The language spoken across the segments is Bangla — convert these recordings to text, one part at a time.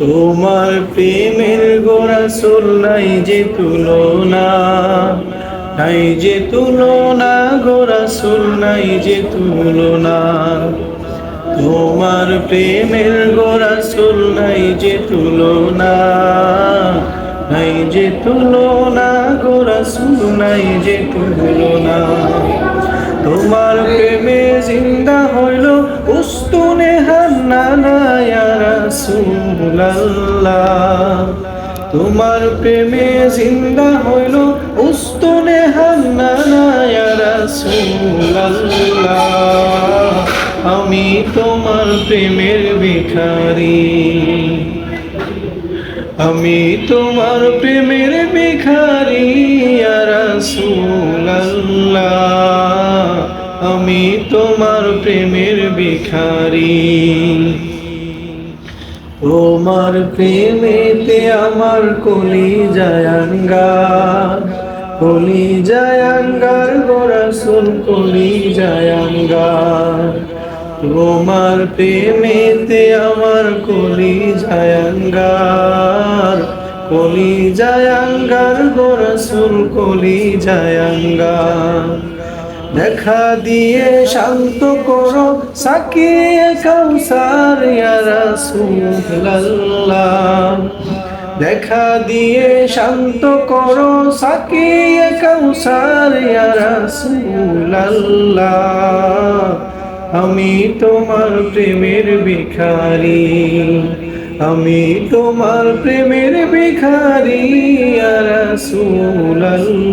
তোমার প্রেমের গোরাসুল নাই যে তুলনা, নাই যে তুলনা গোরাসুল নাই যে তুলনা। তোমার প্রেমের গোরাসুল নাই যে তুলনা, নাই যে তুলনা গোরাসুল নাই যে তুলনা। তোমার প্রেমে জিন্দা হইল উস্তুনে হান্নানা ইয়া রাসূলুল্লাহ। তোমার প্রেমে জিন্দা হইল উস্তুনে হান্নানা, ইয়া রাসূলুল্লাহ। আমি তোমার প্রেমের ভিখারি। আমি তোমার প্রেমের ভিখারি রাসূলুল্লাহ। আমি তোমার প্রেমের ভিখারি। তোমার প্রেমেতে আমার কলি জায়াঙ্গার কলি জায়াঙ্গার গোরাসুল কলি জায়াঙ্গার তোমার প্রেমেতে আমার কলি জায়াঙ্গার কলি জায়াঙ্গার গোরসুল কলি জায়াঙ্গার দেখা দিয়ে শান্ত করো, সাকিয়ে ইয়া রাসূলুল্লাহ। দেখা দিয়ে শান্ত করো, সাকিয়ে ইয়া রাসূলুল্লাহ। আমি তোমার প্রেমের ভিখারি, আমি তোমার প্রেমের ভিখারি রাসূলুল্লাহ।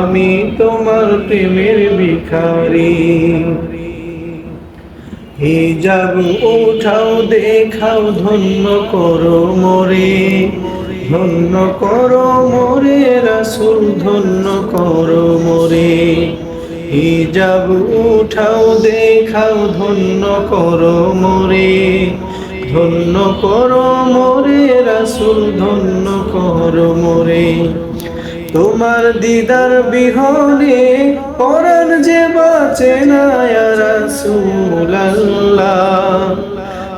আমি তোমার প্রেমের ভিখারি। হিজাব উঠাও, দেখাও, ধন্য করো মোরে। ধন্য করো মোরে, রাসূল ধন্য করো মোরে। হিজাব উঠাও, দেখাও, ধন্য করো মোরে। ধন্য করো মোরে, রাসূল ধন্য করো মোরে। তোমার দিদার বিহনে পরাণ যে বাঁচে না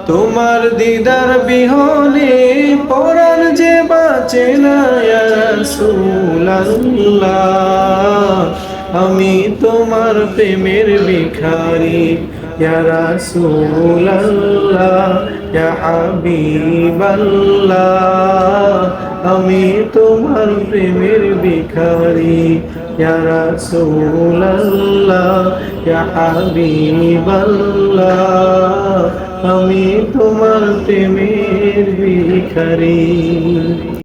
তোমার দিদার বিহনে পরাণ যে বাঁচে না আমি তোমার প্রেমের ভিখারি রাসূলুল্লাহ। হাবিবাল্লাহ আমি তোমার প্রেমের ভিখারি। ইয়া রাসূলুল্লাহ হাবিবাল্লাহ আমি তোমার প্রেমের ভিখারি।